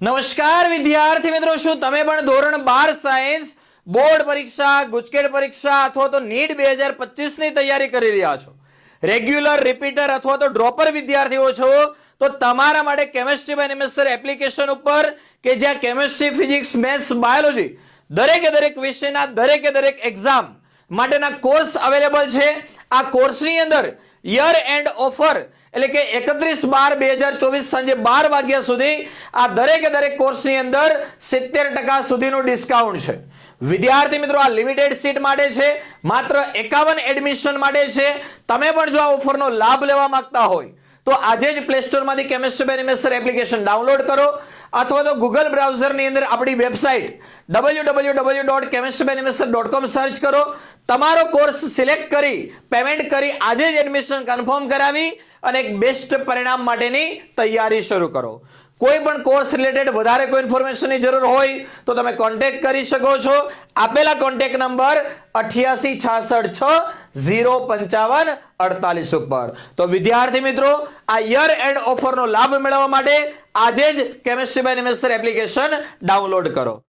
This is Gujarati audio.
નમસ્કાર, વિદ્યાર્થી મિત્રો, શું તમે પણ ધોરણ બાર સાયન્સ, બોર્ડ પરીક્ષા, ગુજકેટ પરીક્ષા અથવા તો નીટ બે હજારની તૈયારી કરી રહ્યા છો? રેગ્યુલર, રિપીટર અથવા તો ડ્રોપર વિદ્યાર્થીઓ છો? તો તમારા માટે કેમેસ્ટ્રી બાય નિમેસ્ટર એપ્લિકેશન ઉપર કે જ્યાં કેમેસ્ટ્રી, ફિઝિક્સ, મેથ્સ, બાયોલોજી દરેકે દરેક વિષયના દરેકે દરેક એક્ઝામ માટેના કોર્સ અવેલેબલ છે. આ કોર્સની અંદર યર એન્ડ ઓફર એટલે કે એકત્રીસ બાર બે હજાર ચોવીસ સાંજે બાર વાગ્યા સુધી આ દરેકે દરેક કોર્સની અંદર સિત્તેર ટકા સુધીનું ડિસ્કાઉન્ટ છે. વિદ્યાર્થી મિત્રો, આ લિમિટેડ સીટ માટે છે, માત્ર એકાવન એડમિશન માટે છે. તમે પણ જો આ ઓફરનો લાભ લેવા માંગતા હોય તો આજે જ play સ્ટોરમાંથી chemistry by Nimester application download કરો અથવા તો ગૂગલ બ્રાઉઝરની અંદર આપણી website W W W dot chemistry બ્રેમેસ્ટર dot com search કરો. તમારો કોર્સ સિલેક્ટ કરી પેમેન્ટ કરી, આજે જ એડમિશન કન્ફર્મ કરાવી અને એક બેસ્ટ પરિણામ માટેની તૈયારી શરૂ કરો. કોઈ પણ કોર્સ રિલેટેડ વધારે કોઈ ઇન્ફોર્મેશનની જરૂર હોય, તો તમે કોન્ટેક્ટ કરી શકો છો. આપેલા કોન્ટેક્ટ નંબર અઠ્યાસી, છાસઠ, છ, ઝીરો, પંચાવન, અડતાલીસ ઉપર. તો વિદ્યાર્થી મિત્રો, આ યર એન્ડ ઓફરનો લાભ મેળવવા માટે આજે જ કેમેસ્ટ્રી બાય એપ્લિકેશન ડાઉનલોડ કરો.